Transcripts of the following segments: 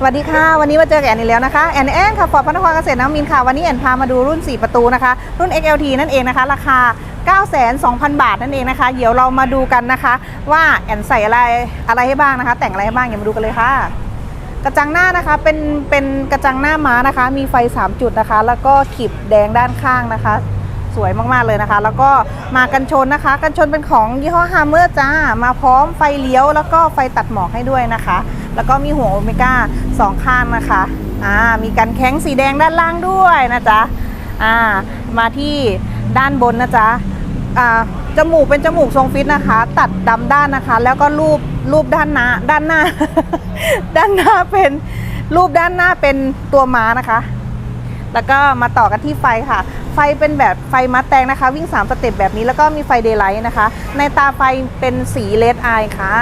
สวัสดีค่ะ วันนี้มาเจอกับแอนอีกแล้วนะคะแอนแอนค่ะฟอร์ดพระนครเกษตรน้ำมินค่ะวันนี้แอนพามาดูรุ่น 4 ประตูนะคะ รุ่น XLT นั่นเองนะคะ ราคา 9,200,000 บาทนั่นเองนะคะ เดี๋ยวเรามาดูกันนะคะ ว่าแอนใส่อะไรอะไรให้บ้างนะคะ แต่งอะไรให้บ้างอย่ามาดูกันเลยค่ะ กระจังหน้านะคะเป็นเป็นกระจังหน้าม้านะคะ มีไฟ 3 จุดนะคะ แล้วก็ขีบแดงด้านข้างนะคะ สวยมากๆเลยนะคะ แล้วก็มากันชนนะคะ กันชนเป็นของยี่ห้อฮาร์เมอร์จ้ามาพร้อมไฟเลี้ยวแล้วก็ไฟตัดหมอกให้ด้วยนะคะ แล้วก็มีหัวโอเมก้าสองข้างนะคะอ่ามีกันแข้งสีแดงด้านล่างด้วยนะจ๊ะอ่ามาที่ด้านบนนะจ๊ะอ่าจมูกเป็นจมูกทรงฟิตนะคะ ตัดดำด้านนะคะ แล้วก็รูปรูปด้านหน้าด้านหน้า ด้านหน้าเป็นรูปด้านหน้าเป็นตัวม้านะคะ แล้วก็มาต่อกันที่ไฟค่ะ ไฟเป็นแบบไฟมัดแตงนะคะ วิ่ง 3 สเต็ปแบบนี้แล้วก็มีไฟเดย์ไลท์นะคะ ในตาไฟเป็นสีเลดอายค่ะ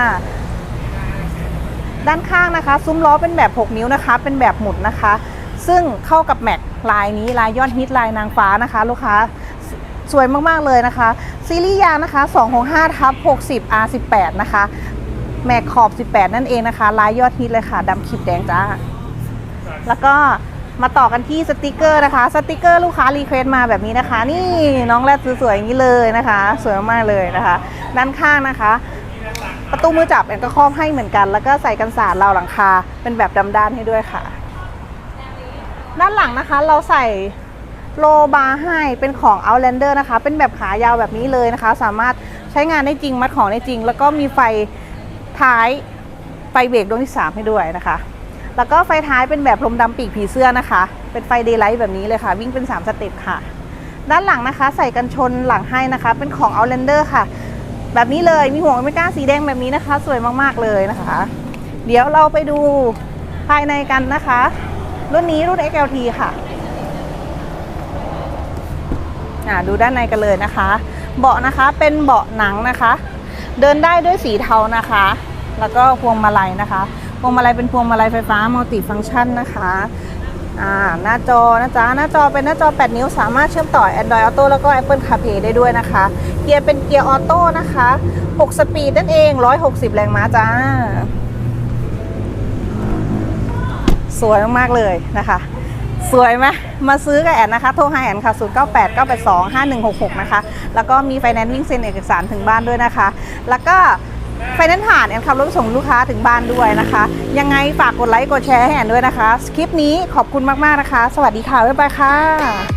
ด้านข้างนะคะ ซุ้มล้อเป็นแบบ 6 นิ้วนะคะ เป็นแบบหมุดนะคะ ซึ่งเข้ากับแม็กลายนี้ลายยอดฮิตลายนางฟ้านะคะ ลูกค้าสวยมาก ๆ เลยนะคะ ซีรีส์ยางนะคะ265ทับ60 R18 นะคะ แม็กขอบ 18 นั่นเองนะคะ ลายยอดฮิตเลยค่ะดำขีดแดงจ้า แล้วก็มาต่อกันที่สติกเกอร์นะคะ สติกเกอร์ลูกค้ารีเควสต์มาแบบนี้นะคะ นี่น้องแรดสวยๆอย่างนี้เลยนะคะ สวยมากๆเลยนะคะ ด้านข้างนะคะ ประตูมือจับแอนก็ครอบให้เหมือนกัน แล้วก็ใส่กันสาดราวหลังคาเป็นแบบดำด้านให้ด้วยค่ะ ด้านหลังนะคะเราใส่โลบาร์ให้เป็นของ Outlander นะคะ เป็นแบบขายาวแบบนี้เลยนะคะ สามารถใช้งานได้จริงมัดของได้จริง แล้วก็มีไฟท้ายไฟเบรกดวงที่ 3 ให้ด้วยนะคะ แล้วก็ไฟท้ายเป็นแบบลมดำปีกผีเสื้อนะคะ เป็นไฟเดย์ไลท์แบบนี้เลยค่ะ วิ่งเป็น 3 สเต็ปค่ะ ด้านหลังนะคะ ใส่กันชนหลังให้นะคะ เป็นของ Outlander ค่ะ แบบนี้เลยมีหัวไม่กล้าสีแดงแบบนี้นะคะ สวยมากๆเลยนะคะ เดี๋ยวเราไปดูภายในกันนะคะ รุ่นนี้รุ่น XLT ค่ะดูด้านในกันเลยนะคะ เบาะนะคะเป็นเบาะหนังนะคะ เดินได้ด้วยสีเทานะคะ แล้วก็พวงมาลัยนะคะ พวงมาลัยเป็นพวงมาลัยไฟฟ้ามัลติฟังก์ชันนะคะ อ่าหน้าจอนะจ๊ะหน้าจอเป็นหน้าจอ 8 นิ้ว สามารถเชื่อมต่อ Android Auto แล้วก็ Apple CarPlay ได้ด้วยนะคะ เกียร์เป็นเกียร์ออโต้นะคะ 6 สปีดนั่นเอง 160 แรงม้าจ้า สวยมากๆเลยนะคะ สวยไหมมาซื้อกับแอนนะคะ โทรหาแอนค่ะ 0 9 8 9 8 2 5 1 6 6 นะคะ แล้วก็มีไฟแนนซ์วิ่งเซ็นเอกสารถึงบ้านด้วยนะคะ แล้วก็ ไฟแนนซ์ผ่านแอนขับรถส่งลูกค้าถึงบ้านด้วยนะคะ ยังไงฝากกดไลค์กดแชร์ให้แอนด้วยนะคะ คลิปนี้ขอบคุณมากๆนะคะ สวัสดีค่ะ บ๊ายบายค่ะ